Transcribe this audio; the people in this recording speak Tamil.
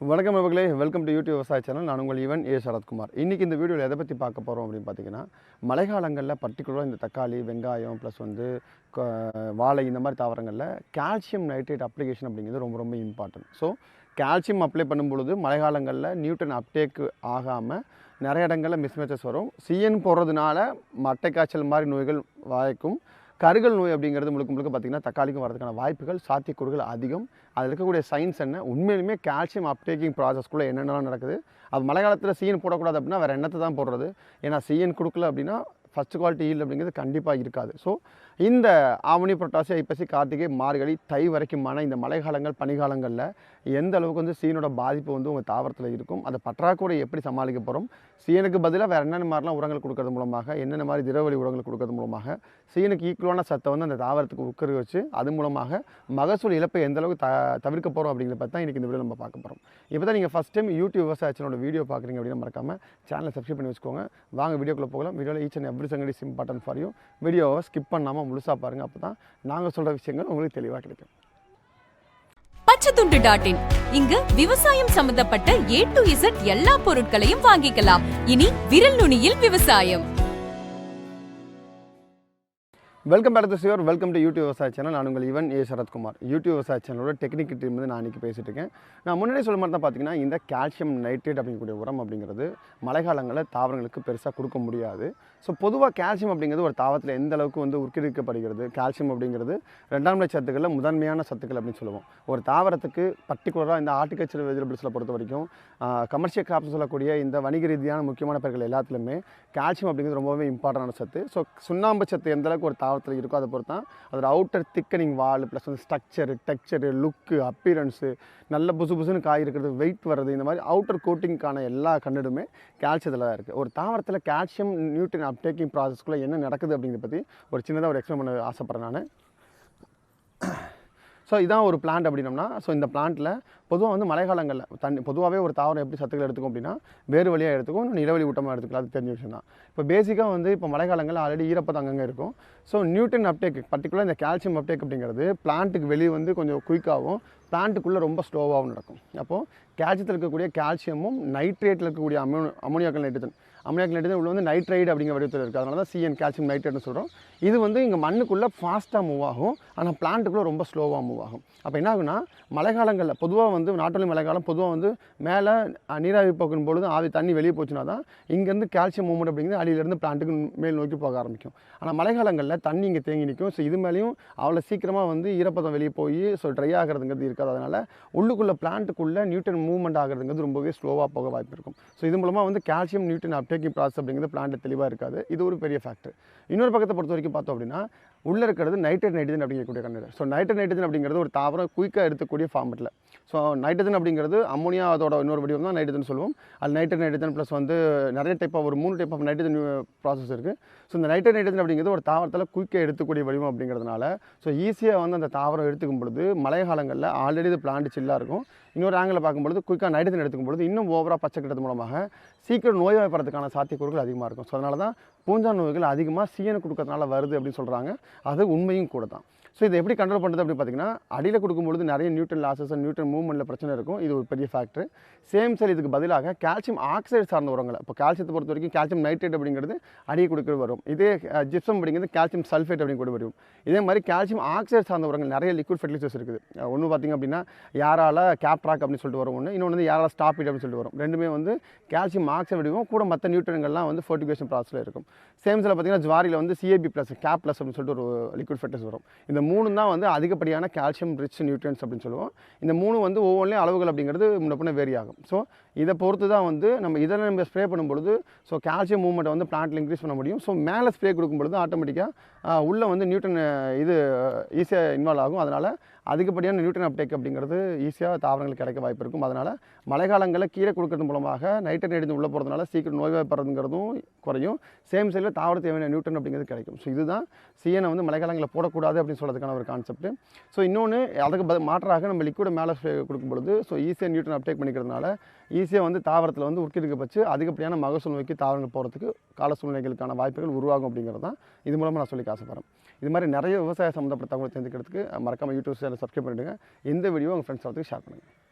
வணக்கம் நண்பர்களே வெல்கம் டு யூடியூப் விவசாய சேனல் நான் உங்கள் ஈவன் ஏ சரத்குமார். இன்றைக்கி இந்த வீடியோவில் எதை பற்றி பார்க்க போகிறோம் அப்படின்னு பார்த்தீங்கன்னா மழைக்காலங்களில் பர்டிகுலராக இந்த தக்காளி வெங்காயம் ப்ளஸ் வந்து வாழை இந்த மாதிரி தாவரங்களில் கால்சியம் நைட்ரேட் அப்ளிகேஷன் அப்படிங்கிறது ரொம்ப ரொம்ப இம்பார்ட்டன்ட் ஸோ கால்சியம் அப்ளை பண்ணும்பொழுது மழைக்காலங்களில் நியூட்டன் அப்டேக் ஆகாமல் நிறைய இடங்களில் மிஸ்மேச்சஸ் வரும். சிஎன் போடுறதுனால மட்டை காய்ச்சல் மாதிரி நோய்கள் வாய்க்கும் கருகல் நோய் அப்படிங்கிறது முழுக்க முழுக்க பார்த்திங்கன்னா தக்காளிக்கும் வரதுக்கான வாய்ப்புகள் சாத்தியக்கூறுகள் அதிகம். அதில் இருக்கக்கூடிய சயின்ஸ் என்ன? உண்மையிலுமே கால்சியம் அப்டேக்கிங் ப்ராசஸ்க்குள்ளே என்னென்னலாம் நடக்குது? அது மழை காலத்தில் சீன் போடக்கூடாது அப்படின்னா வேறு எண்ணத்தை தான் போடுறது. ஏன்னா சீன் கொடுக்கல அப்படின்னா ஃபஸ்ட் குவாலிட்டி ஈல்டு அப்படிங்கிறது கண்டிப்பாக இருக்காது. ஸோ இந்த ஆவணி புரட்டாசி ஐப்பசி கார்த்திகை மார்கழி தை வரைக்குமான இந்த மழைக்காலங்கள் பனிகாலங்களில் எந்த அளவுக்கு வந்து சீனோட பாதிப்பு வந்து உங்கள் தாவரத்தில் இருக்கும் அந்த பற்றாக்குறை எப்படி சமாளிக்க போகிறோம் சீனுக்கு பதிலாக வேறு என்னென்ன மாதிரிலாம் உரங்கள் கொடுக்கறது மூலமாக என்னென்ன மாதிரி திரவழி உரங்கள் கொடுக்கறது மூலமாக சீனுக்கு ஈக்குவலான சத்தை வந்து அந்த தாவரத்துக்கு உட்கரு வச்சு அது மூலமாக மகசூல் இழப்பை எந்த அளவுக்கு த தவிர்க்க போகிறோம் அப்படிங்கிறத பற்றி தான் இன்றைக்கி இந்த வீடியோ நம்ம பார்க்க போகிறோம் இப்போ தான் நீங்கள் ஃபஸ்ட் டைம் யூடியூப் விவசாயத்தினோட வீடியோ பார்க்குறீங்க அப்படின்னு மறக்காமல் சேனலை சப்ஸ்கிரைப் பண்ணி வச்சுக்கோங்க. வாங்க வீடியோக்குள்ளே போகலாம். வீடியோவில் ஈச் அண்ட் எவ்ரி சங்கடி இம்பார்ட்டன்ட் ஃபார் யூ வீடியோவை ஸ்கிப் பண்ணாமல் முழுசாக பாருங்கள் அப்போ தான் நாங்கள் சொல்கிற விஷயங்கள் உங்களுக்கு தெளிவாக கிடைக்கும். பச்சைத்துண்டு டாட் இன் இங்கு விவசாயம் சம்பந்தப்பட்ட ஏ டு இசட் எல்லா பொருட்களையும் வாங்கிக்கலாம். இனி விரல் நுனியில் விவசாயம். வெல்கம் பேக் டு சிவர் வெல்கம் டு யூடியூப் விவசாய சேனல் நான் உங்கள் இவன் ஏ சரத்குமார் யூடியூப் விவசாய சேனலோட டெக்னிக் டீம் வந்து நான் இன்றைக்கி பேசிட்டு இருக்கேன். நான் முன்னாடி சொல்ல மாதிரி தான் பார்த்தீங்கன்னா இந்த கால்சியம் நைட்ரேட் அப்படிங்கக்கூடிய உரம் அப்படிங்கிறது மழைக்காலங்களில் தாவரங்களுக்கு பெருசாக கொடுக்க முடியாது. ஸோ பொதுவாக கால்சியம் அப்படிங்கிறது ஒரு தாவரத்தில் எந்த அளவுக்கு வந்து உட்கிரிக்கப்படுகிறது? கால்சியம் அப்படிங்கிறது ரெண்டாம் நிலை சத்துக்களில் முதன்மையான சத்துக்கள் அப்படின்னு சொல்லுவோம். ஒரு தாவரத்துக்கு பர்டிகுலராக இந்த ஆர்டிகல்ச்சர் வெஜிடபிள்ஸில் பொறுத்த வரைக்கும் கமர்ஷியல் கிராப்ஸ் சொல்லக்கூடிய இந்த வணிக ரீதியான முக்கியமான பயிர்கள் எல்லாத்துலேயுமே கால்சியம் அப்படிங்கிறது ரொம்பவே இம்பார்ட்டண்டான சத்து. ஸோ சுண்ணாம்பு சத்து எந்தளவுக்கு ஒரு தாவரம் தாவரத்தில் இருக்கோ அதை பொறுத்து தான் அதோட அவுட்டர் திக்கனிங் வால் ப்ளஸ் வந்து ஸ்ட்ரக்சரு டெக்ஸ்சரு லுக்கு அப்பியரன்ஸு நல்ல புசு புசுன்னு காய் இருக்கிறது வெயிட் வர்றது இந்த மாதிரி அவுட்டர் கோட்டிங்க்கான எல்லா கண்ணிடுமே கால்சியத்தில் தான் இருக்குது ஒரு தாவரத்தில் கால்சியம் நியூட்டன் அப்டேக்கிங் ப்ராசஸ்க்குள்ளே என்ன நடக்குது அப்படிங்கிறத பற்றி ஒரு சின்னதாக ஒரு எக்ஸ்பிளைன் பண்ண ஆசைப்பட்றேன் நான். ஸோ இதான் ஒரு பிளான்ட் அப்படின்னம்னா ஸோ இந்த பிளான்ட்டில் பொதுவாக வந்து மழைக்காலங்களில் தண்ணி பொதுவாகவே ஒரு தாவரம் எப்படி சத்துக்கள் எடுத்துக்கும் அப்படின்னா வேறு வழியாக எடுத்துக்கும் இன்னும் நிலவழி ஊட்டமாக எடுத்துக்கலாம் அது தெரிஞ்ச விஷயம் தான் இப்போ பேசிக்காக வந்து இப்போ மழைக்காலங்களில் ஆல்ரெடி ஈரப்பதம் அங்கங்கே இருக்கும். ஸோ நியூட்டன் அப்டேக் பர்டிகுலர் இந்த கால்சியம் அப்டேக் அப்படிங்கிறது பிளான்ட்டுக்கு வெளியே வந்து கொஞ்சம் குயிக்காகவும் பிளான்ட்டுக்குள்ளே ரொம்ப ஸ்லோவாகவும் நடக்கும். அப்போது கால்சியத்தில் இருக்கக்கூடிய கால்சியமும் நைட்ரேட்டில் இருக்கக்கூடிய அமோ அமோனியாக்கள் நைட்ரஜன் அமோனியாக்கல் நைட்ரஜன் உள்ள வந்து நைட்ரைடு அப்படிங்கிற வடிவத்தில் இருக்குது அதனால தான் சிஎன் கால்சியம் நைட்ரேட்னு சொல்கிறோம் இது வந்து இங்கே மண்ணுக்குள்ளே ஃபாஸ்ட்டாக மூவ் ஆகும். ஆனால் பிளான்ட்டுக்குள்ளே ரொம்ப ஸ்லோவாக மூவ் ஆகும். அப்போ என்ன ஆகுனா மழைக்காலங்களில் பொதுவாக வந்து நாட்டொலி மழைக்காலம் பொதுவாக வந்து மேலே நீராவி போக்கும் பொழுது ஆவி தண்ணி வெளியே போச்சுன்னா தான் இங்கேருந்து கால்சியம் மூவ்மெண்ட் அப்படிங்கிறது அடியிலேருந்து பிளான்ட்டுக்கு மேல் நோக்கி போக ஆரம்பிக்கும். ஆனால் மழைக்காலங்களில் தண்ணி இங்கே தேங்கி நிற்கும் ஸோ இது மேலேயும் அவ்வளோ சீக்கிரமாக வந்து ஈரப்பதம் வெளியே போய் ஸோ ட்ரை ஆகிறதுங்கிறது இருக்காது. அதனால் உள்ளுக்குள்ளே பிளான்ட்டுக்குள்ளே நியூட்டன் மூவ்மெண்ட் ஆகிறதுங்கிறது ரொம்பவே ஸ்லோவாக போக வாய்ப்பு இருக்கும். ஸோ இது மூலமாக வந்து கால்சியம் நியூட்டன் அப்டேக்கிங் ப்ராசஸ் அப்படிங்கிறது பிளான்ட் தெளிவாக இருக்காது. இது ஒரு பெரிய ஃபேக்டர் இன்னொரு பக்கத்தை பொறுத்த வரைக்கும் பார்த்தோம் அப்படின்னா உள்ளே இருக்கிறது நைட்ரேட் நைட்ரஜன் அப்படிங்கக்கூடிய கண்ணு ஸோ நைட்ரேட் நைட்ரஜன் அப்படிங்கிறது ஒரு தாவரம் குயிக்காக எடுத்துக்கூடிய ஃபார்மெட்டில் ஸோ நைட்ரஜன் அப்படிங்கிறது அம்மோனியா அதோட இன்னொரு வடிவம் தான் நைட்ரஜன் சொல்லுவோம். அது நைட்ரேட் நைட்ரஜன் ப்ளஸ் வந்து நிறைய டைப் ஆஃப் ஒரு மூணு டைப் ஆஃப் நைட்ரஜன் ப்ராசஸ் இருக்குது ஸோ இந்த நைட்ரேட் நைட்ரஜன் அப்படிங்கிறது ஒரு தாவரத்தில் குயிக்காக எடுத்துக்கூடிய வடிவம் அப்படிங்கிறதுனால ஸோ ஈஸியாக வந்து அந்த தாவரம் எடுத்துக்கும் பொழுது மழை காலங்களில் ஆல்ரெடி இது பிளான்ட் சில்லாக இருக்கும். இன்னொரு ஆங்கிளில் பார்க்கும்பொழுது குயிக்காக நைட்ரஜன் எடுத்துக்கும் பொழுது இன்னும் ஓவராக பச்சை கிட்டது மூலமாக சீக்கிரம் நோய் நோய்வாய்ப்படுறதுக்கான சாத்தியக்கூறுகள் அதிகமாக இருக்கும். ஸோ அதனால தான் பூஞ்சா நோய்கள் அதிகமாக சீனு கொடுக்கறதுனால வருது அப்படின்னு சொல்கிறாங்க அது உண்மையும் கூட தான். ஸோ இதை எப்படி கண்ட்ரோல் பண்ணுறது அப்படின்னு பார்த்தீங்கன்னா அடியில் கொடுக்கும்பொழுது நிறைய நியூட்ரன் லாசஸ் நியூட்ரன் மூவ்மெண்ட்டில் பிரச்சனை இருக்கும். இது ஒரு பெரிய ஃபேக்டர் சேம் செல் இதுக்கு பதிலாக கால்சியம் ஆக்சைடு சார்ந்த உரங்களை. இப்போ கால்சியத்தை பொறுத்த வரைக்கும் கால்சியம் நைட்ரேட் அப்படிங்கிறது அடியை கொடுக்குறது வரும் இதே ஜிப்சம் அப்படிங்கிறது கால்சியம் சல்ஃபேட் அப்படின்னு கூட வரும். இதே மாதிரி கால்சியம் ஆக்சைடு சார்ந்த உரங்கள் நிறைய லிக்விட் ஃபெர்டிலைசர்ஸ் இருக்குது. ஒன்று பார்த்திங்க அப்படின்னா யாரால் கேப்ட்ராக் அப்படின்னு சொல்லிட்டு வரும் ஒன்று இன்னொன்று வந்து யாரால் ஸ்டாப் அப்படின்னு சொல்லிட்டு வரும். ரெண்டுமே வந்து கால்சியம் ஆக்சைடு வடிவம் கூட மற்ற நியூட்ரன்கள்லாம் வந்து ஃபர்டிகேஷன் ப்ராசஸில் இருக்கும். சேம்ஸில் பார்த்தீங்கன்னா ஜுவாரியில் வந்து சிஏபி ப்ளஸ் கேப் ப்ளஸ் அப்படின்னு சொல்லிட்டு ஒரு லிக்விட் ஃபெர்டிலைசர் வரும். இந்த மூணு தான் வந்து அதிகப்படியான கால்சியம் ரிச் நியூட்ரியன்ஸ் அப்படின்னு சொல்லுவோம். இந்த மூணு வந்து ஒவ்வொன்றிலையும் அளவுகள் அப்படிங்கிறது முன்ன வேரி ஆகும். ஸோ இதை பொறுத்து தான் வந்து நம்ம இதில் நம்ம ஸ்ப்ரே பண்ணும்பொழுது ஸோ கால்சியம் மூவ்மெண்ட்டை வந்து பிளான்ட்டில் இன்க்ரீஸ் பண்ண முடியும். ஸோ மேலே ஸ்ப்ரே கொடுக்கும்பொழுது ஆட்டோமேட்டிக்காக உள்ளே வந்து நியூட்டன் இது ஈஸியாக இன்வால்வ் ஆகும். அதனால் அதிகப்படியான நியூட்டன் அப்டேக் அப்படிங்கிறது ஈஸியாக தாவரங்களுக்கு கிடைக்க வாய்ப்பு இருக்கும். அதனால் மழைக்காலங்களில் கீழே கொடுக்கறது மூலமாக நைட்ரேட் எடுத்து உள்ளே போகிறதுனால சீக்கிரம் நோய்வாய்ப்படுறதுங்கிறதும் குறையும். சேம் சைடில் தாவரத்து வேணும் நியூட்டன் அப்படிங்கிறது கிடைக்கும். ஸோ இதுதான் சிஎனை வந்து மழைக்காலங்களில் போடக்கூடாது அப்படின்னு சொல்கிறதுக்கான ஒரு கான்செப்ட் ஸோ இன்னொன்று அதுக்கு பத மாற்றாக நம்ம லிக்விட மேலே கொடுக்கும் பொழுது ஸோ ஈஸியாக நியூட்டன் அப்டேக் பண்ணிக்கிறதுனால ஈஸியாக வந்து தாவரத்தில் வந்து உட்கிருக்க வச்சு அதிகப்படியான மகசூல் நோக்கி தாவரங்கள் போகிறதுக்கு கால சூழ்நிலைகளுக்கான வாய்ப்புகள் உருவாகும் அப்படிங்கிறது தான் இது மூலமாக நான் சொல்லி ஆசைப்படுறேன் இது மாதிரி நிறைய விவசாய சம்மந்தப்பட்ட தகவலை தெரிஞ்சுக்கிறதுக்கு மறக்காமல் யூடியூப் சேனல் சப்ஸ்கிரைப் பண்ணிவிடுங்க இந்த வீடியோ உங்கள் ஃப்ரெண்ட்ஸ் எல்லாத்துக்கும் ஷேர் பண்ணுங்கள்